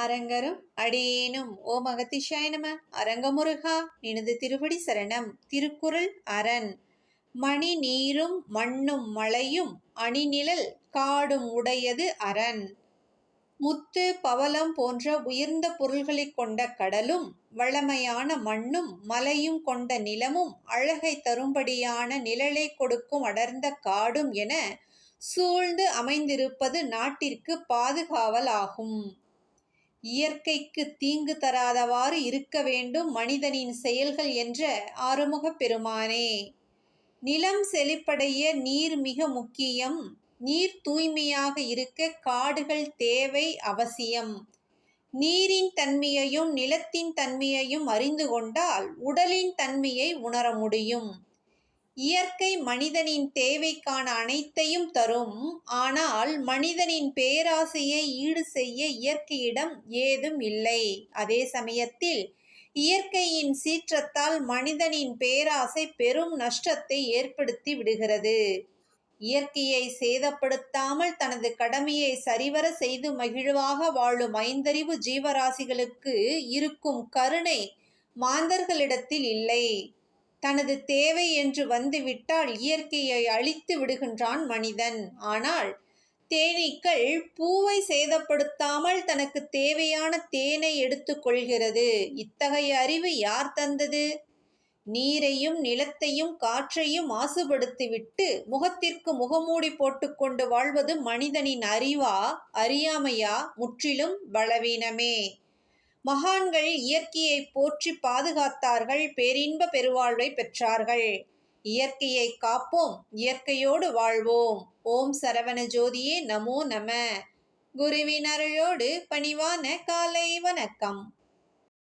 அரங்கரும் அடியேனும். ஓ மகத்திஷாய நம அரங்கமுருகா நினது திருவடி சரணம் திருக்குறள் அரண். மணி நீரும் மண்ணும் மலையும் அணிநிழல் காடும் உடையது அரண். முத்து பவளம் போன்ற உயர்ந்த பொருள்களைக் கொண்ட கடலும் வளமையான மண்ணும் மலையும் கொண்ட நிலமும் அழகை தரும்படியான நிழலை கொடுக்கும் அடர்ந்த காடும் என சூழ்ந்து அமைந்திருப்பது நாட்டிற்கு பாதுகாவல் ஆகும். இயற்கைக்கு தீங்கு தராதவாறு இருக்க வேண்டும் மனிதனின் செயல்கள் என்ற ஆறுமுக பெருமானே. நிலம் செழிப்படைய நீர் மிக முக்கியம். நீர் தூய்மையாக இருக்க காடுகள் தேவை அவசியம். நீரின் தன்மையையும் நிலத்தின் தன்மையையும் அறிந்து கொண்டால் உடலின் தன்மையை உணர முடியும். இயற்கை மனிதனின் தேவைக்கான அனைத்தையும் தரும். ஆனால் மனிதனின் பேராசையை ஈடு செய்ய இயற்கையிடம் ஏதும் இல்லை. அதே சமயத்தில் இயற்கையின் சீற்றத்தால் மனிதனின் பேராசை பெரும் நஷ்டத்தை ஏற்படுத்தி விடுகிறது. இயற்கையை சேதப்படுத்தாமல் தனது கடமையை சரிவர செய்து மகிழ்வாக வாழும் ஐந்தறிவு ஜீவராசிகளுக்கு இருக்கும் கருணை மாந்தர்களிடத்தில் இல்லை. தனது தேவை என்று வந்துவிட்டால் இயற்கையை அழித்து விடுகின்றான் மனிதன். ஆனால் தேனீக்கள் பூவை சேதப்படுத்தாமல் தனக்கு தேவையான தேனை எடுத்துக்கொள்கிறது இத்தகைய அறிவு யார் தந்தது? நீரையும் நிலத்தையும் காற்றையும் மாசுபடுத்திவிட்டு முகத்திற்கு முகமூடி போட்டுக்கொண்டு வாழ்வது மனிதனின் அறிவா அறியாமையா? முற்றிலும் பலவீனமே. மகான்கள் இயற்கையை போற்றி பாதுகாத்தார்கள் பேரின்ப பெருவாழ்வை பெற்றார்கள். இயற்கையை காப்போம் இயற்கையோடு வாழ்வோம். ஓம் சரவண ஜோதியே நமோ நம. குருவினரையோடு பணிவான காலை வணக்கம்.